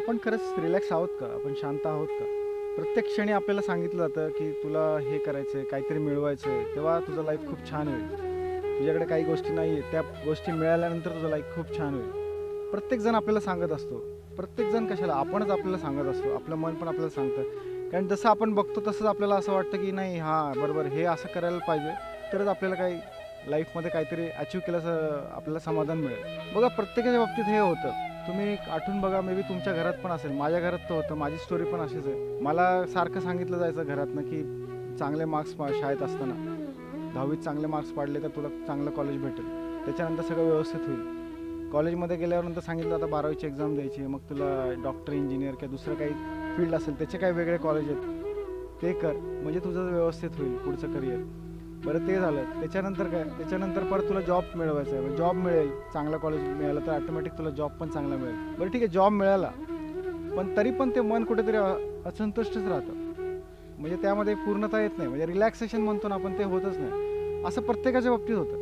आपण खरंच रिलॅक्स आहोत का? आपण शांत आहोत का? प्रत्येक क्षणी आपल्याला सांगितलं जातं की तुला हे करायचं आहे काहीतरी मिळवायचं आहे तेव्हा तुझं लाईफ खूप छान होईल. तुझ्याकडे काही गोष्टी नाही आहेत त्या गोष्टी मिळाल्यानंतर तुझं लाईफ खूप छान होईल. प्रत्येकजण आपल्याला सांगत असतो. प्रत्येकजण कशाला? आपणच आपल्याला सांगत असतो. आपलं मन पण आपल्याला सांगतं. कारण जसं आपण बघतो तसंच आपल्याला असं वाटतं की नाही हां बरोबर हे असं करायला पाहिजे तरच आपल्याला काही लाईफमध्ये काहीतरी अचीव केल्याचं आपल्याला समाधान मिळेल. बघा प्रत्येकाच्या बाबतीत हे होतं. तुम्ही आठवून बघा मे बी तुमच्या घरात पण असेल. माझ्या घरात तर होतं. माझी स्टोरी पण अशीच आहे. मला सारखं सांगितलं जायचं घरातनं की चांगले मार्क्स शाळेत असताना. दहावीत चांगले मार्क्स पाडले तर तुला चांगलं कॉलेज भेटेल. त्याच्यानंतर सगळं व्यवस्थित होईल. कॉलेजमध्ये गेल्यानंतर सांगितलं आता बारावीची एक्झाम द्यायची. मग तुला डॉक्टर इंजिनियर किंवा दुसरं काही फील्ड असेल त्याचे काही वेगळे कॉलेज आहेत. ते कर. म्हणजे तुझं व्यवस्थित होईल पुढचं करिअर बरं ते झालं. त्याच्यानंतर काय? त्याच्यानंतर परत तुला जॉब मिळवायचा आहे. जॉब मिळेल. चांगला कॉलेज मिळालं तर ऑटोमॅटिक तुला जॉब पण चांगला मिळेल. बरं ठीक आहे. जॉब मिळाला. पण तरी पण ते मन कुठेतरी असंतुष्टच राहतं. म्हणजे त्यामध्ये पूर्णता येत नाही. म्हणजे रिलॅक्सेशन म्हणतो ना आपण ते होतच नाही. असं प्रत्येकाच्या बाबतीत होतं.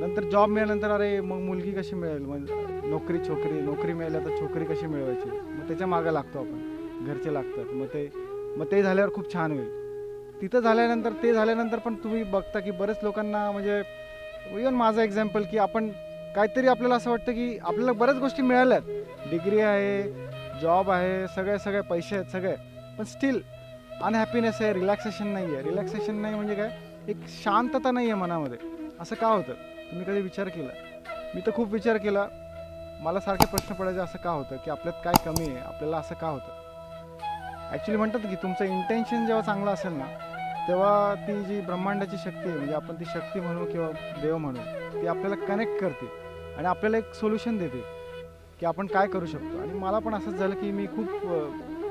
नंतर जॉब मिळाल्यानंतर अरे मग मुलगी कशी मिळेल? मग नोकरी छोकरी नोकरी मिळाल्या तर छोकरी कशी मिळवायची? मग त्याच्या मागं लागतो आपण. घरचे लागतात. मग ते मग ते झाल्यावर खूप छान होईल. तिथं झाल्यानंतर ते झाल्यानंतर पण तुम्ही बघता की बरेच लोकांना म्हणजे इवन माझं एक्झाम्पल की आपण काहीतरी आपल्याला असं वाटतं की आपल्याला बऱ्याच गोष्टी मिळाल्यात. डिग्री आहे जॉब आहे सगळे सगळे पैसे आहेत सगळे. पण स्टील अनहॅपीनेस आहे रिलॅक्सेशन नाही आहे रिलॅक्सेशन नाही म्हणजे काय? एक शांतता नाही आहे मनामध्ये. असं का होतं? तुम्ही कधी विचार केला? मी तर खूप विचार केला. मला सारखे प्रश्न पडायचे असं का होतं? की आपल्यात काय कमी आहे? आपल्याला असं का होतं? ॲक्च्युली म्हणतात की तुमचं इंटेन्शन जेव्हा चांगलं असेल ना तेव्हा ती जी ब्रह्मांडाची शक्ती आहे म्हणजे आपण ती शक्ती म्हणू किंवा देव म्हणू ती आपल्याला कनेक्ट करते आणि आपल्याला एक सोल्युशन देते की आपण काय करू शकतो. आणि मला पण असंच झालं की मी खूप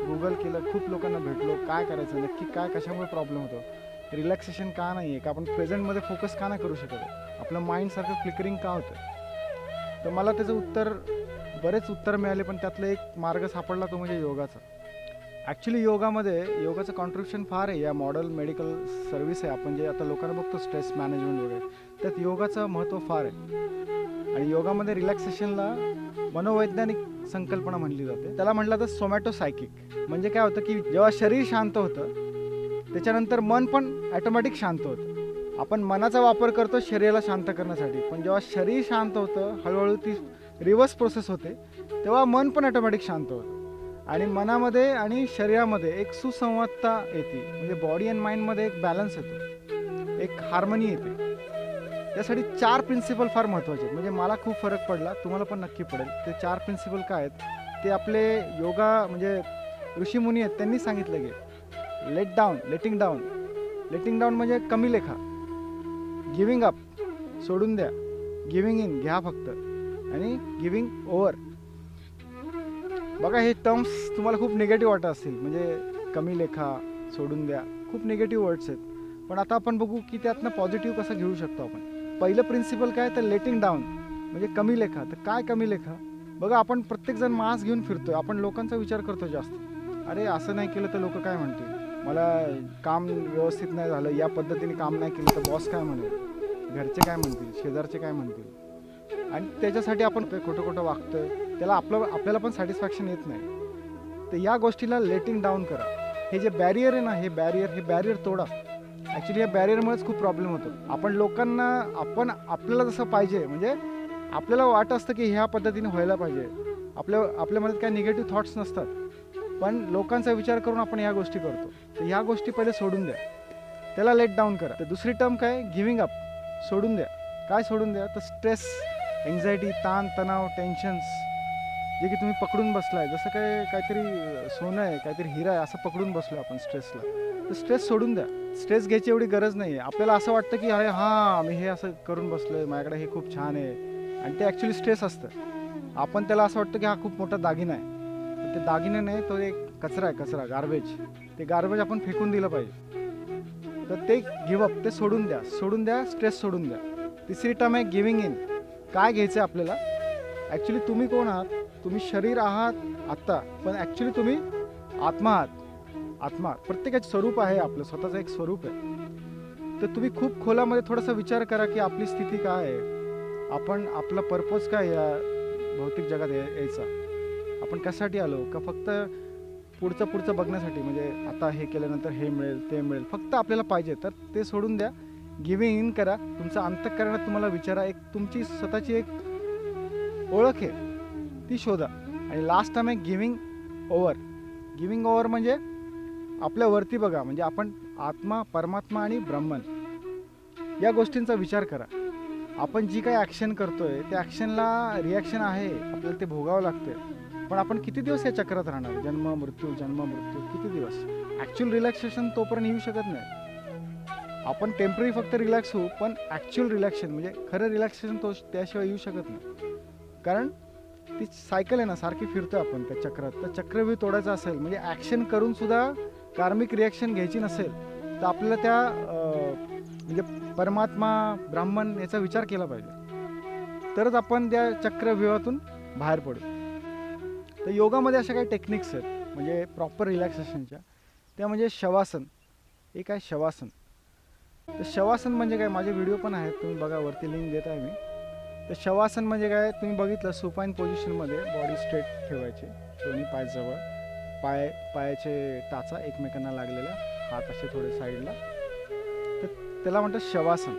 गुगल केलं खूप लोकांना भेटलो काय करायचं नक्की काय कशामुळे प्रॉब्लेम होतो. रिलॅक्सेशन का नाही आहे का आपण प्रेझेंटमध्ये फोकस का नाही करू शकत आपलं माइंडसारखं फ्लिकरिंग का होतं? तर मला त्याचं उत्तर बरेच उत्तर मिळाले पण त्यातलं एक मार्ग सापडला तो म्हणजे योगाचा. ॲक्च्युली योगामध्ये योगाचं कॉन्ट्रीब्युशन फार आहे. या मॉडल मेडिकल सर्व्हिस आहे. आपण जे आता लोकांना बघतो स्ट्रेस मॅनेजमेंट वगैरे त्यात योगाचं महत्त्व फार आहे. आणि योगामध्ये रिलॅक्सेशनला मनोवैज्ञानिक संकल्पना म्हणली जाते. त्याला म्हटलं तर सोमॅटो सायकिक म्हणजे काय होतं की जेव्हा शरीर शांत होतं त्याच्यानंतर मन पण ॲटोमॅटिक शांत होतं. आपण मनाचा वापर करतो शरीराला शांत करण्यासाठी. पण जेव्हा शरीर शांत होतं हळूहळू ती रिव्हर्स प्रोसेस होते तेव्हा मन पण ॲटोमॅटिक शांत होतं. आणि मनामध्ये आणि शरीरामध्ये एक सुसंवादता येते. म्हणजे बॉडी अँड माइंडमध्ये एक बॅलन्स येतो. एक हार्मनी येते. त्यासाठी चार प्रिन्सिपल फार महत्त्वाचे आहेत. म्हणजे मला खूप फरक पडला तुम्हाला पण नक्की पडेल. ते चार प्रिन्सिपल काय आहेत? ते आपले योगा म्हणजे ऋषीमुनी आहेत त्यांनी सांगितलं की let down letting down letting down म्हणजे कमी लेखा. गिविंग अप सोडून द्या. गिविंग इन घ्या फक्त. आणि गिविंग ओवर बघा हे टर्म्स तुम्हाला खूप निगेटिव्ह वाटत असतील. म्हणजे कमी लेखा सोडून द्या. खूप निगेटिव्ह वर्ड्स आहेत. पण आता आपण बघू की त्यातनं पॉझिटिव्ह कसं घेऊ शकतो आपण. पहिलं प्रिन्सिपल काय? तर लेटिंग डाऊन म्हणजे कमी लेखा. तर काय कमी लेखा? बघा आपण प्रत्येकजण मास्क घेऊन फिरतोय. आपण लोकांचा विचार करतो जास्त. अरे असं नाही केलं तर लोक काय म्हणतील? मला काम व्यवस्थित नाही झालं. या पद्धतीने काम नाही केलं तर बॉस काय म्हणेल? घरचे काय म्हणतील? शेजारचे काय म्हणतील? आणि त्याच्यासाठी आपण कुठं खोटं खोटं वागतोय. त्याला आपलं आपल्याला पण सॅटिस्फॅक्शन येत नाही. तर या गोष्टीला लेटिंग डाऊन करा. हे जे बॅरियर आहे ना हे बॅरियर हे बॅरियर तोडा. ॲक्च्युली या बॅरियरमुळेच खूप प्रॉब्लेम होतो. आपण लोकांना आपण आपल्याला जसं पाहिजे म्हणजे आपल्याला वाट असतं की ह्या पद्धतीने व्हायला पाहिजे. आपल्या आपल्या मनात काही निगेटिव्ह थॉट्स नसतात. पण लोकांचा विचार करून आपण ह्या गोष्टी करतो. तर ह्या गोष्टी पहिले सोडून द्या. त्याला लेट डाऊन करा. तर दुसरी टर्म काय? गिविंग अप सोडून द्या. काय सोडून द्या? तर स्ट्रेस एन्झायटी ताण तणाव टेन्शन्स जे की तुम्ही पकडून बसलाय जसं काय काहीतरी सोनं आहे काहीतरी हिरा आहे असं पकडून बसलो आपण स्ट्रेसला तर स्ट्रेस सोडून द्या. स्ट्रेस घ्यायची एवढी गरज नाही आहे आपल्याला असं वाटतं की अरे हां मी हे असं करून बसलो आहे माझ्याकडे हे खूप छान आहे. आणि ते ॲक्च्युली स्ट्रेस असतं. आपण त्याला असं वाटतं की हा खूप मोठा दागिना आहे. ते दागिना नाही तो एक कचरा आहे कचरा गार्बेज ते गार्बेज आपण फेकून दिलं पाहिजे. तर ते गिवअप ते सोडून द्या. सोडून द्या स्ट्रेस सोडून द्या. तिसरी टर्म आहे गिविंग इन काय घ्यायचं आहे आपल्याला? ॲक्च्युली तुम्ही कोण आहात? तुम्ही शरीर आहात आत्ता. पण ॲक्च्युली तुम्ही आत्मा आहात. आत्मा प्रत्येकाचे स्वरूप आहे आपलं. स्वतःचं एक स्वरूप आहे. तर तुम्ही खूप खोलामध्ये थोडासा विचार करा की आपली स्थिती काय आहे? आपण आपला पर्पज काय या भौतिक जगात यायचा? आपण कशासाठी आलो? का फक्त पुढचं पुढचं बघण्यासाठी? म्हणजे आता हे केल्यानंतर हे मिळेल ते मिळेल. फक्त आपल्याला पाहिजे. तर ते सोडून द्या. गिविंग इन करा. तुमचं अंतकरणात तुम्हाला विचारा. एक तुमची स्वतःची एक ओळख आहे. ती शोधा. आणि लास्ट टाईम आहे गिविंग ओवर गिविंग ओवर म्हणजे आपल्या वरती बघा. म्हणजे आपण आत्मा परमात्मा आणि ब्रह्मन या गोष्टींचा विचार करा. आपण जी काही ॲक्शन करतोय त्या ॲक्शनला रिॲक्शन आहे. आपल्याला ते भोगावं लागतं पण आपण किती दिवस या चक्रात राहणार? जन्म मृत्यू जन्म मृत्यू. किती दिवस? ॲक्च्युअल रिलॅक्सेशन तोपर्यंत येऊ शकत नाही. आपण टेंपररी फक्त रिलॅक्स होऊ पण ॲक्च्युअल रिलॅक्सेशन म्हणजे खरं रिलॅक्सेशन तो त्याशिवाय येऊ शकत नाही. कारण ती सायकल आहे ना सारखी फिरतो आपण त्या चक्रात. तर चक्रव्यूह तोडायचं असेल म्हणजे ॲक्शन करून सुद्धा कार्मिक रिॲक्शन घ्यायची नसेल तर आपल्याला त्या म्हणजे परमात्मा ब्राह्मण याचा विचार केला पाहिजे. तरच आपण त्या चक्रव्यूहातून बाहेर पडू. तर योगामध्ये अशा काही टेक्निक्स आहेत म्हणजे प्रॉपर रिलॅक्सेशनच्या त्या म्हणजे शवासन. एक आहे शवासन. तर शवासन म्हणजे काय? माझे व्हिडिओ पण आहेत तुम्ही बघा वरती लिंक देत आहे मी. तर शवासन म्हणजे काय? तुम्ही बघितलं सुपाईन पोझिशनमध्ये बॉडी स्ट्रेट ठेवायची. दोन्ही पाय जवळ. पाय पायाचे टाचा एकमेकांना लागलेल्या. हात असे थोडे साईडला. तर त्याला म्हणतात शवासन.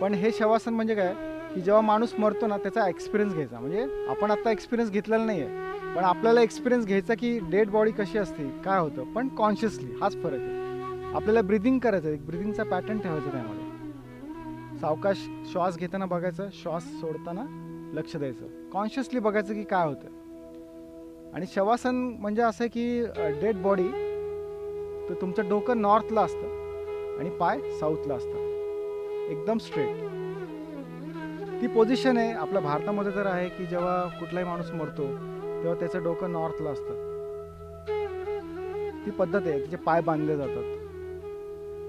पण हे शवासन म्हणजे काय? की जेव्हा माणूस मरतो ना त्याचा एक्सपिरियन्स घ्यायचा. म्हणजे आपण आत्ता एक्सपिरियन्स घेतलेला नाही आहे पण आपल्याला एक्सपिरियन्स घ्यायचा की डेड बॉडी कशी असते काय होतं. पण कॉन्शियसली हाच फरक आहे. आपल्याला ब्रिदिंग करायचं एक ब्रिदिंगचा पॅटर्न ठेवायचा त्यामध्ये. सावकाश श्वास घेताना बघायचं श्वास सोडताना लक्ष द्यायचं. कॉन्शियसली बघायचं की काय होतं आणि शवासन म्हणजे असं आहे की डेड बॉडी तर तुमचं डोकं नॉर्थला असतं आणि पाय साऊथला असतं एकदम स्ट्रेट ती पोझिशन आहे आपल्या भारतामध्ये तर आहे की जेव्हा कुठलाही माणूस मरतो तेव्हा त्याचं डोकं नॉर्थला असतं. ती पद्धत आहे तिचे पाय बांधले जातात.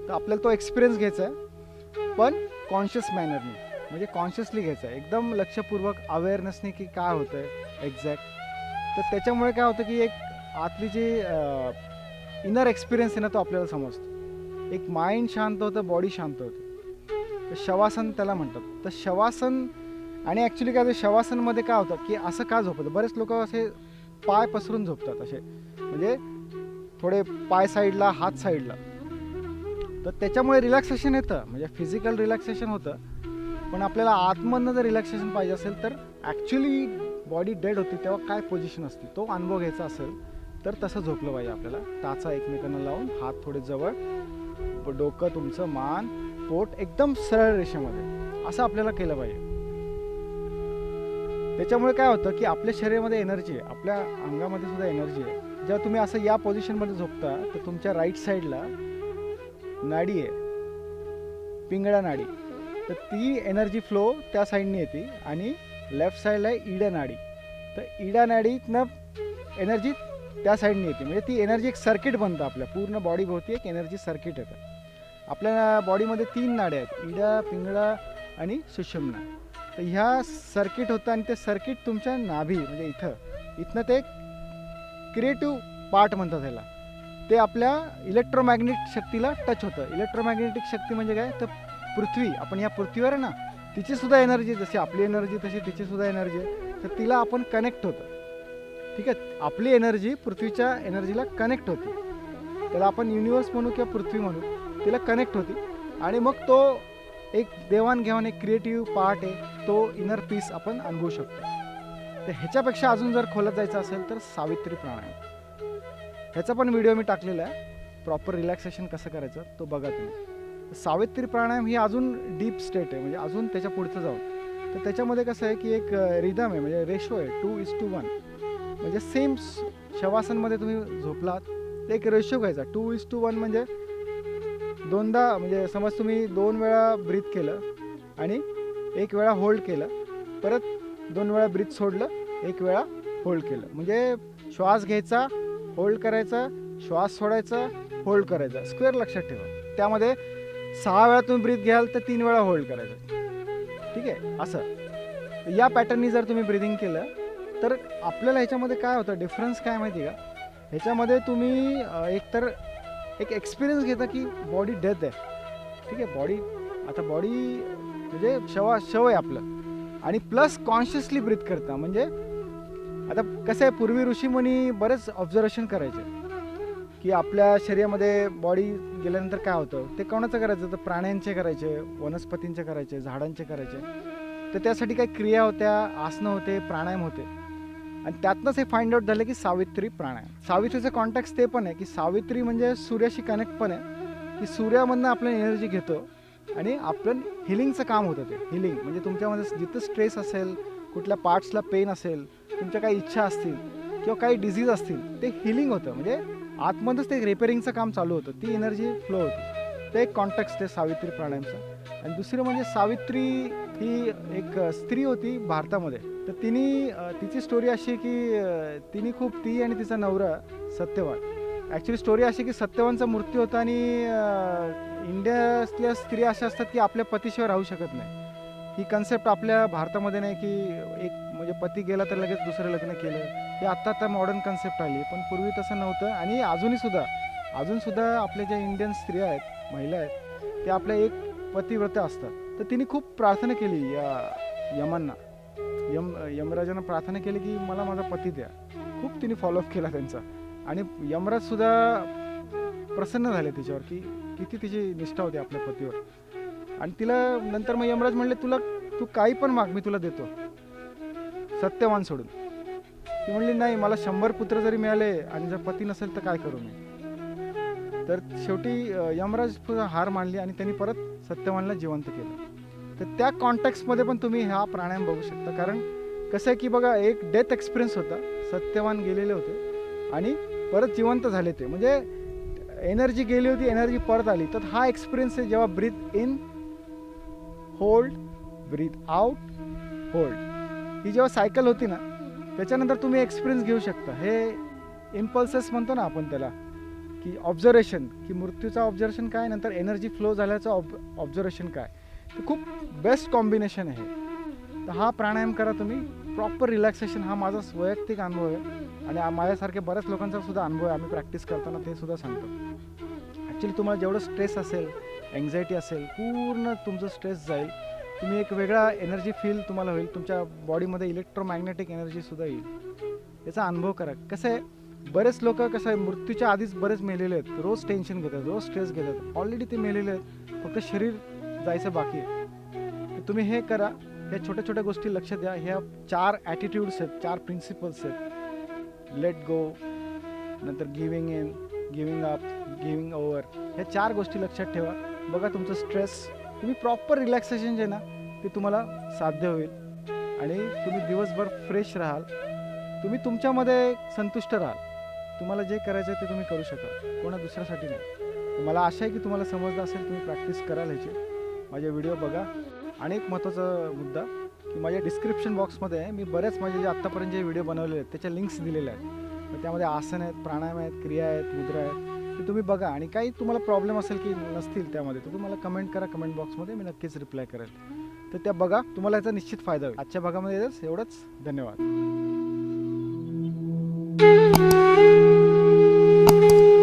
तर आपल्याला तो एक्सपिरियन्स घ्यायचा आहे. पण कॉन्शियस मॅनरने म्हणजे कॉन्शियसली घ्यायचं. आहे एकदम लक्षपूर्वक अवेअरनेसने की काय होतं आहे एक्झॅक्ट तर त्याच्यामुळे काय होतं की एक आतली जी इनर एक्सपिरियन्स आहे ना तो आपल्याला समजतो. एक माइंड शांत होतं बॉडी शांत होते. तर शवासन त्याला म्हणतात. तर शवासन आणि ॲक्च्युली काय होतं शवासनमध्ये काय होतं की असं का झोपतं? बरेच लोक असे पाय पसरून झोपतात असे. म्हणजे थोडे पाय साईडला हात साईडला तर त्याच्यामुळे रिलॅक्सेशन येतं. म्हणजे फिजिकल रिलॅक्सेशन होतं. पण आपल्याला आतमधनं जर रिलॅक्सेशन पाहिजे असेल तर ॲक्च्युली बॉडी डेड होती तेव्हा काय पोझिशन असते? तो अनुभव घ्यायचा असेल तर तसं झोपलं पाहिजे आपल्याला. टाचा एकमेकांना लावून हात थोडे जवळ डोकं तुमचं मान पोट एकदम सरळ रेषेमध्ये. असं आपल्याला केलं पाहिजे. त्याच्यामुळे काय होतं की आपल्या शरीरामध्ये एनर्जी आहे. आपल्या अंगामध्ये सुद्धा एनर्जी आहे. जेव्हा तुम्ही असं या पोझिशनमध्ये झोपता तर तुमच्या राईट साईडला नाडी आहे. पिंगळा नाडी. तर ती एनर्जी फ्लो त्या साईडने येते आणि लेफ्ट साईडला आहे इडा नाडी. तर इडा नाडीतनं एनर्जी त्या साईडने येते. म्हणजे ती एनर्जी एक सर्किट बनतं आपल्या. पूर्ण बॉडीभोवती एक एनर्जी सर्किट येतं. आपल्या बॉडीमध्ये तीन नाड्या आहेत. इडा पिंगळा आणि सुषमना. तर ह्या सर्किट होतं आणि ते सर्किट तुमच्या नाभी म्हणजे इथं. इथनं ते क्रिएटिव्ह पार्ट म्हणतात ह्याला. ते आपल्या इलेक्ट्रोमॅग्नेटिक शक्तीला टच होतं. इलेक्ट्रोमॅग्नेटिक शक्ती म्हणजे काय? तर पृथ्वी. आपण या पृथ्वीवर आहे ना तिचीसुद्धा एनर्जी जशी आपली एनर्जी तशी तिचीसुद्धा एनर्जी आहे तर तिला आपण कनेक्ट होतं. ठीक आहे? आपली एनर्जी पृथ्वीच्या एनर्जीला कनेक्ट होती. त्याला आपण युनिवर्स म्हणू किंवा पृथ्वी म्हणू तिला कनेक्ट होती. आणि मग तो एक देवाणघेवाण एक क्रिएटिव्ह पार्ट आहे. तो इनर पीस आपण अनुभवू शकतो. तर ह्याच्यापेक्षा अजून जर खोलत जायचं असेल तर सावित्री प्राणायाम. ह्याचा पण व्हिडिओ मी टाकलेला आहे. प्रॉपर रिलॅक्सेशन कसं करायचं तो बघा तुम्ही. सावित्री प्राणायाम ही अजून डीप स्टेट आहे. म्हणजे अजून त्याच्या पुढचं जाऊन. तर त्याच्यामध्ये कसं आहे की एक रिदम आहे. म्हणजे रेशो आहे. टू इज टू वन म्हणजे सेम शवासनमध्ये तुम्ही झोपलात. तर एक रेशो घ्यायचा. टू इज टू वन म्हणजे दोनदा म्हणजे समज तुम्ही दोन वेळा ब्रीथ केलं आणि एक वेळा होल्ड केलं. परत दोन वेळा ब्रीथ सोडलं एक वेळा होल्ड केलं. म्हणजे श्वास घ्यायचा होल्ड करायचा श्वास सोडायचा होल्ड करायचा. स्क्वेअर लक्षात ठेवा. त्यामध्ये सहा वेळा तुम्ही ब्रीथ घ्याल तर तीन वेळा होल्ड करायचं. ठीक आहे? असं. या पॅटर्ननी जर तुम्ही ब्रिदिंग केलं तर आपल्याला ह्याच्यामध्ये काय होतं? डिफरन्स काय माहिती आहे का? ह्याच्यामध्ये तुम्ही एकतर एक एक्सपिरियन्स घेता की बॉडी डेथ आहे. ठीक आहे? बॉडी आता बॉडी म्हणजे शवा शव आहे आपलं. आणि प्लस कॉन्शियसली ब्रीथ करता. म्हणजे आता कसं आहे पूर्वी ऋषीमुनी बरेच ऑब्झर्वेशन करायचे. की आपल्या शरीरामध्ये बॉडी गेल्यानंतर काय होतं? ते कोणाचं करायचं? तर प्राण्यांचे करायचे वनस्पतींचे करायचे झाडांचे करायचे. तर त्यासाठी काही क्रिया होत्या आसनं होते प्राणायाम होते. आणि त्यातनंच हे फाइंड आउट झालं की सावित्री प्राणायाम. सावित्रीचं कॉन्टॅक्ट ते पण आहे की सावित्री म्हणजे सूर्याशी कनेक्ट पण आहे की सूर्यामधनं आपण एनर्जी घेतो आणि आपलं हिलिंगचं काम होतं ते. हिलिंग म्हणजे तुमच्यामध्ये जिथं स्ट्रेस असेल कुठल्या पार्ट्सला पेन असेल तुमच्या काही इच्छा असतील किंवा काही डिझीज असतील ते हिलिंग होतं. म्हणजे आतमध्येच ते रिपेअरिंगचं काम चालू होतं. ती एनर्जी फ्लो होती. ते एक कॉन्टॅक्ट ते सावित्री प्राणायामचं. आणि दुसरं म्हणजे सावित्री ही एक स्त्री होती भारतामध्ये. तर तिने तिची स्टोरी अशी की तिने खूप ती आणि तिचा नवरा सत्यवान. ॲक्च्युली स्टोरी अशी की सत्यवानचा मृत्यू होता आणि इंडियातल्या स्त्रिया अशा असतात की आपल्या पतीशिवाय राहू शकत नाही. ही कन्सेप्ट आपल्या भारतामध्ये नाही की एक म्हणजे पती गेला तर लगेच दुसरं लग्न केलं. हे आत्ता आता मॉडर्न कन्सेप्ट आली पण पूर्वी तसं नव्हतं आणि अजूनही सुद्धा आपल्या ज्या इंडियन स्त्रिया आहेत महिला आहेत त्या आपल्या एक पतिव्रत्या असतात. तर तिने खूप प्रार्थना केली या यमांना. यम यमराजांना प्रार्थना केली की मला माझा पती द्या. खूप तिने फॉलोअप केला त्यांचा. आणि यमराजसुद्धा प्रसन्न झाले तिच्यावर की किती तिची निष्ठा होती आपल्या पतीवर. आणि तिला नंतर मग यमराज म्हणले तुला तू काही पण माग मी तुला देतो. सत्यवान सोडून. ती म्हणली नाही मला शंभर पुत्र जरी मिळाले आणि जर पती नसेल तर काय करू मी? तर शेवटी यमराज हार मानली आणि त्यांनी परत सत्यवानला जिवंत केलं. तर त्या कॉन्टॅक्टमध्ये पण तुम्ही हा प्राणायाम बघू शकता. कारण कसं आहे की बघा एक डेथ एक्सपिरियन्स होता. सत्यवान गेलेले होते आणि परत जिवंत झाले ते. म्हणजे एनर्जी गेली होती एनर्जी परत आली. तर हा एक्सपिरियन्स आहे जेव्हा breath in hold breath out hold ही जेव्हा सायकल होती ना त्याच्यानंतर तुम्ही एक्सपिरियन्स घेऊ शकता. हे इम्पल्सेस म्हणतो ना आपण त्याला की ऑब्झर्वेशन की मृत्यूचं ऑब्झर्वेशन काय नंतर एनर्जी फ्लो झाल्याचं ऑब ऑब्झर्वेशन काय. ते खूप बेस्ट कॉम्बिनेशन आहे तर हा प्राणायाम करा तुम्ही. प्रॉपर रिलॅक्सेशन हा माझा वैयक्तिक अनुभव आहे. आणि माझ्यासारखे माझ्यासारख्या बऱ्याच लोकांचा सुद्धा अनुभव आहे. आम्ही प्रॅक्टिस करताना ते सुद्धा सांगतो. ॲक्च्युली तुम्हाला जेवढं स्ट्रेस असेल एन्झायटी असेल पूर्ण तुमचं स्ट्रेस जाईल. तुम्ही एक वेगळा एनर्जी फील तुम्हाला होईल. तुमच्या बॉडीमध्ये इलेक्ट्रोमॅग्नेटिक एनर्जीसुद्धा येईल. याचा अनुभव करा. कसं आहे बरेच लोक कसं आहे मृत्यूच्या आधीच बरेच मेलेले आहेत. रोज टेन्शन घेतात रोज स्ट्रेस घेतात. ऑलरेडी ते मेलेले आहेत. फक्त शरीर जायचं बाकी आहे. तुम्ही हे करा. ह्या छोट्या छोट्या गोष्टी लक्ष द्या. ह्या चार ॲटिट्यूड्स आहेत चार प्रिन्सिपल्स आहेत. लेट गो नंतर giving in giving up giving over ह्या चार गोष्टी लक्षात ठेवा. बघा तुमचं स्ट्रेस तुम्ही प्रॉपर रिलॅक्सेशन जे ना ते तुम्हाला साध्य होईल. आणि तुम्ही दिवसभर फ्रेश राहाल. तुम्ही तुमच्यामध्ये संतुष्ट राहाल. तुम्हाला जे करायचं आहे ते तुम्ही करू शकाल. कोणा दुसऱ्यासाठी नाही. मला आशा आहे की तुम्हाला समजलं असेल तुम्ही प्रॅक्टिस कराल ह्याची. माझे व्हिडिओ बघा. आणि एक महत्त्वाचा मुद्दा की माझ्या डिस्क्रिप्शन बॉक्समध्ये मी बरेच माझे जे आत्तापर्यंत जे व्हिडिओ बनवलेले आहेत त्याच्या लिंक्स दिलेल्या आहेत. मग त्यामध्ये आसन आहेत प्राणायाम आहेत क्रिया आहेत मुद्रा आहेत. ते तुम्ही बघा आणि काही तुम्हाला प्रॉब्लेम असेल की नसतील त्यामध्ये तर तुम्हाला कमेंट करा कमेंट बॉक्समध्ये मी नक्कीच रिप्लाय करेल. तर त्या बघा तुम्हाला याचा निश्चित फायदा होईल. आजच्या भागामध्ये एवढंच. धन्यवाद.